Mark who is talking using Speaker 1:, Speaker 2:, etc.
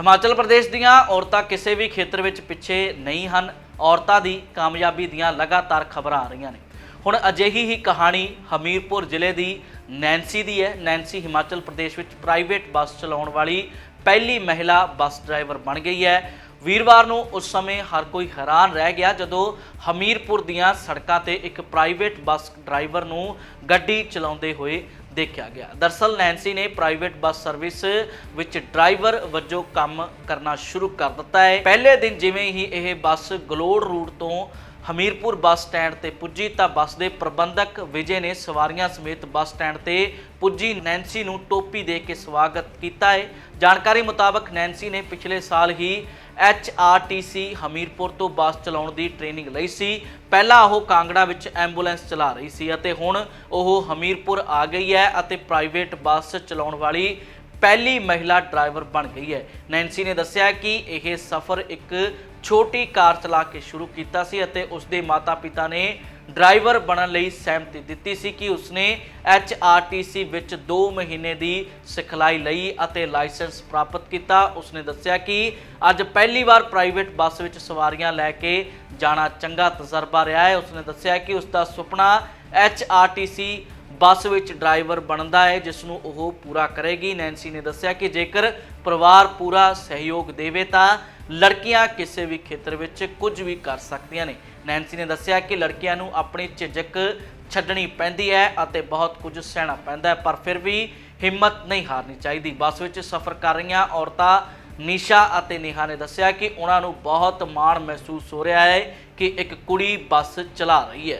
Speaker 1: ਹਿਮਾਚਲ ਪ੍ਰਦੇਸ਼ ਦੀਆਂ ਔਰਤਾਂ ਕਿਸੇ ਵੀ ਖੇਤਰ ਵਿੱਚ ਪਿੱਛੇ ਨਹੀਂ ਹਨ। ਔਰਤਾਂ ਦੀ ਕਾਮਯਾਬੀ ਦੀਆਂ ਲਗਾਤਾਰ ਖਬਰਾਂ ਆ ਰਹੀਆਂ ਨੇ। ਹੁਣ ਅਜਿਹੀ ਹੀ ਕਹਾਣੀ ਹਮੀਰਪੁਰ ਜ਼ਿਲ੍ਹੇ ਦੀ ਨੈਂਸੀ ਦੀ ਹੈ। ਨੈਂਸੀ ਹਿਮਾਚਲ ਪ੍ਰਦੇਸ਼ ਵਿੱਚ ਪ੍ਰਾਈਵੇਟ ਬੱਸ ਚਲਾਉਣ ਵਾਲੀ ਪਹਿਲੀ ਮਹਿਲਾ ਬੱਸ ਡਰਾਈਵਰ ਬਣ ਗਈ ਹੈ। ਵੀਰਵਾਰ ਨੂੰ ਉਸ ਸਮੇਂ ਹਰ ਕੋਈ ਹੈਰਾਨ ਰਹਿ ਗਿਆ ਜਦੋਂ ਹਮੀਰਪੁਰ ਦੀਆਂ ਸੜਕਾਂ ਤੇ ਇੱਕ ਪ੍ਰਾਈਵੇਟ ਬੱਸ ਡਰਾਈਵਰ ਨੂੰ ਗੱਡੀ ਚਲਾਉਂਦੇ ਹੋਏ ਦੇਖਿਆ ਗਿਆ। ਦਰਸਲ ਨੈਂਸੀ ਨੇ ਪ੍ਰਾਈਵੇਟ ਬੱਸ ਸਰਵਿਸ ਵਿੱਚ ਡਰਾਈਵਰ ਵਜੋਂ ਕੰਮ ਕਰਨਾ ਸ਼ੁਰੂ ਕਰ ਦਿੱਤਾ ਹੈ। ਪਹਿਲੇ ਦਿਨ ਜਿਵੇਂ ਹੀ ਇਹ ਬੱਸ ਗਲੋੜ ਰੂਟ ਤੋਂ ਹਮੀਰਪੁਰ ਬੱਸ ਸਟੈਂਡ ਤੇ ਪੁੱਜੀ ਤਾਂ ਬੱਸ ਦੇ ਪ੍ਰਬੰਧਕ ਵਿਜੇ ਨੇ ਸਵਾਰੀਆਂ ਸਮੇਤ ਬੱਸ ਸਟੈਂਡ ਤੇ ਪੁੱਜੀ। ਨੈਂਸੀ ਨੂੰ ਟੋਪੀ ਦੇ ਕੇ ਸਵਾਗਤ ਕੀਤਾ ਹੈ। ਜਾਣਕਾਰੀ ਮੁਤਾਬਕ ਨੈਂਸੀ ਨੇ ਪਿਛਲੇ ਸਾਲ ਹੀ HRTC ਹਮੀਰਪੁਰ ਤੋਂ ਬੱਸ ਚਲਾਉਣ ਦੀ ਟ੍ਰੇਨਿੰਗ ਲਈ ਸੀ। ਪਹਿਲਾਂ ਉਹ ਕਾਂਗੜਾ ਵਿੱਚ ਐਂਬੂਲੈਂਸ ਚਲਾ ਰਹੀ ਸੀ ਅਤੇ ਹੁਣ ਉਹ ਹਮੀਰਪੁਰ ਆ ਗਈ ਹੈ ਅਤੇ ਪ੍ਰਾਈਵੇਟ ਬੱਸ ਚਲਾਉਣ ਵਾਲੀ ਪਹਿਲੀ ਮਹਿਲਾ ਡਰਾਈਵਰ ਬਣ ਗਈ ਹੈ। ਨੈਂਸੀ ਨੇ ਦੱਸਿਆ ਕਿ ਇਹ ਸਫ਼ਰ ਇੱਕ ਛੋਟੀ ਕਾਰ ਚਲਾ ਕੇ ਸ਼ੁਰੂ ਕੀਤਾ ਸੀ ਅਤੇ ਉਸਦੇ ਮਾਤਾ-ਪਿਤਾ ਨੇ ਡਰਾਈਵਰ ਬਣਨ ਲਈ ਸਹਿਮਤੀ ਦਿੱਤੀ ਸੀ ਕਿ ਉਸਨੇ HRTC ਵਿੱਚ 2 ਮਹੀਨੇ ਦੀ ਸਿਖਲਾਈ ਲਈ ਅਤੇ ਲਾਇਸੈਂਸ ਪ੍ਰਾਪਤ ਕੀਤਾ। ਉਸਨੇ ਦੱਸਿਆ ਕਿ ਅੱਜ ਪਹਿਲੀ ਵਾਰ ਪ੍ਰਾਈਵੇਟ ਬੱਸ ਵਿੱਚ ਸਵਾਰੀਆਂ ਲੈ ਕੇ ਜਾਣਾ ਚੰਗਾ ਤਜਰਬਾ ਰਿਹਾ ਹੈ। ਉਸਨੇ ਦੱਸਿਆ ਕਿ ਉਸ ਦਾ ਸੁਪਨਾ HRTC ਬੱਸ ਵਿੱਚ ਡਰਾਈਵਰ ਬਣਦਾ ਹੈ, ਜਿਸ ਨੂੰ ਉਹ ਪੂਰਾ ਕਰੇਗੀ। ਨੈਂਸੀ ਨੇ ਦੱਸਿਆ ਕਿ ਜੇਕਰ ਪਰਿਵਾਰ ਪੂਰਾ ਸਹਿਯੋਗ ਦੇਵੇ ਤਾਂ ਲੜਕੀਆਂ ਕਿਸੇ ਵੀ ਖੇਤਰ ਵਿੱਚ ਕੁਝ ਵੀ ਕਰ ਸਕਦੀਆਂ ਨੇ। ਨੈਂਸੀ ਨੇ ਦੱਸਿਆ ਕਿ ਲੜਕੀਆਂ ਨੂੰ ਆਪਣੀ ਝਿਜਕ ਛੱਡਣੀ ਪੈਂਦੀ ਹੈ ਅਤੇ ਬਹੁਤ ਕੁਝ ਸਹਿਣਾ ਪੈਂਦਾ ਹੈ, ਪਰ ਫਿਰ ਵੀ ਹਿੰਮਤ ਨਹੀਂ ਹਾਰਨੀ ਚਾਹੀਦੀ। ਬੱਸ ਵਿੱਚ ਸਫ਼ਰ ਕਰ ਰਹੀਆਂ ਔਰਤਾਂ ਨਿਸ਼ਾ ਅਤੇ ਨੇਹਾ ਨੇ ਦੱਸਿਆ ਕਿ ਉਹਨਾਂ ਨੂੰ ਬਹੁਤ ਮਾਣ ਮਹਿਸੂਸ ਹੋ ਰਿਹਾ ਹੈ ਕਿ ਇੱਕ ਕੁੜੀ ਬੱਸ ਚਲਾ ਰਹੀ ਹੈ।